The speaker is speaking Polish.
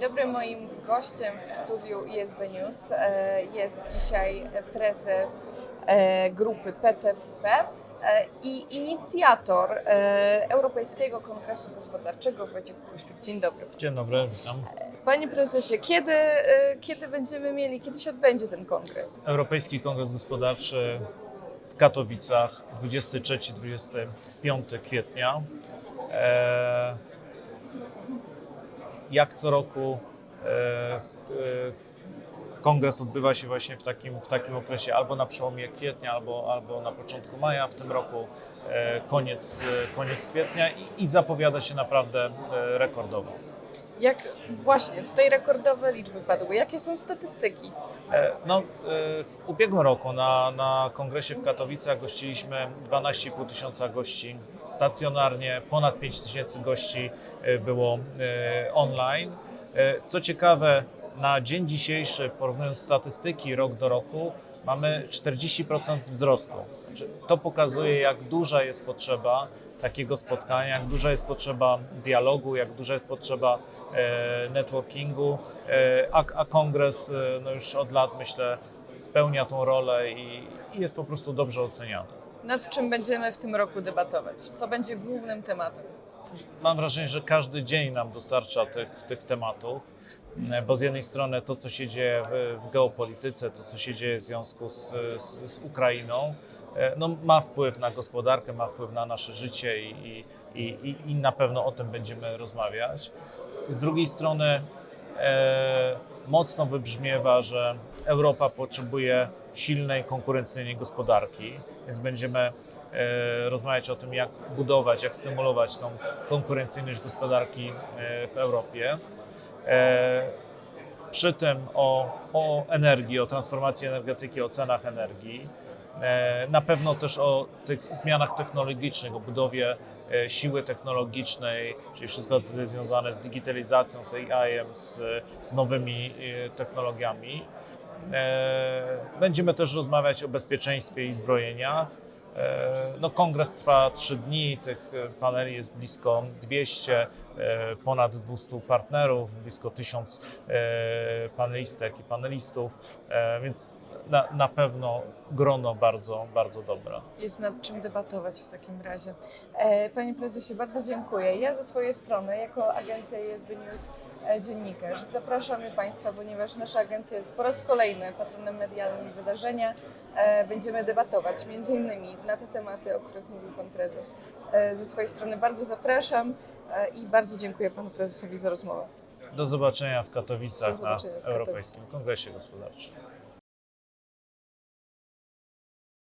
Dzień dobry, moim gościem w studiu ISB News e, jest dzisiaj prezes e, grupy PTP e, i inicjator Europejskiego Kongresu Gospodarczego Wojciech Kuśpik. Dzień dobry. Dzień dobry, witam. Panie prezesie, kiedy, kiedy będziemy mieli, kiedy się odbędzie ten kongres? Europejski Kongres Gospodarczy w Katowicach 23-25 kwietnia. Jak co roku e, e, kongres odbywa się właśnie w takim, w takim okresie albo na przełomie kwietnia, albo, albo na początku maja. W tym roku e, koniec, e, koniec kwietnia i, i zapowiada się naprawdę e, rekordowo. Jak właśnie, tutaj rekordowe liczby padły. Jakie są statystyki? No, w ubiegłym roku na, na kongresie w Katowicach gościliśmy 12,5 tysiąca gości stacjonarnie, ponad 5 tysięcy gości było online. Co ciekawe, na dzień dzisiejszy, porównując statystyki rok do roku, mamy 40% wzrostu. Znaczy, To pokazuje, jak duża jest potrzeba takiego spotkania, jak duża jest potrzeba dialogu, jak duża jest potrzeba e, networkingu, e, a, a kongres e, no już od lat myślę spełnia tą rolę i, i jest po prostu dobrze oceniany. Nad czym będziemy w tym roku debatować? Co będzie głównym tematem? Mam wrażenie, że każdy dzień nam dostarcza tych, tych tematów, e, bo z jednej strony to, co się dzieje w, geopolityce, to, co się dzieje w związku z, z, z Ukrainą, e, no, ma wpływ na gospodarkę, ma wpływ na nasze życie i, i, i, i na pewno o tym będziemy rozmawiać. Z drugiej strony e, mocno wybrzmiewa, że Europa potrzebuje silnej, konkurencyjnej gospodarki, więc będziemy rozmawiać o tym, jak budować, jak stymulować tą konkurencyjność gospodarki e, w Europie. E, Przy tym o, o energii, o transformacji energetyki, o cenach energii. E, Na pewno też o tych zmianach technologicznych, o budowie e, siły technologicznej, czyli wszystko co jest związane z digitalizacją, z AI-em, z, z nowymi e, technologiami. E, Będziemy też rozmawiać o bezpieczeństwie i zbrojeniach. No, kongres trwa trzy dni, tych e, paneli jest blisko 200, e, ponad 200 partnerów, blisko 1000 e, panelistek i panelistów, więc na, na pewno grono bardzo, bardzo dobre. Jest nad czym debatować w takim razie. Panie prezesie, bardzo dziękuję. Ja ze swojej strony, jako agencja ISB News Dziennikarz, zapraszamy Państwa, ponieważ nasza agencja jest po raz kolejny patronem medialnym wydarzenia. Będziemy debatować między innymi na te tematy, o których mówił Pan Prezes. E, Ze swojej strony bardzo zapraszam e, i bardzo dziękuję Panu Prezesowi za rozmowę. Do zobaczenia w Katowicach zobaczenia na w Katowicach. Europejskim Kongresie Gospodarczym.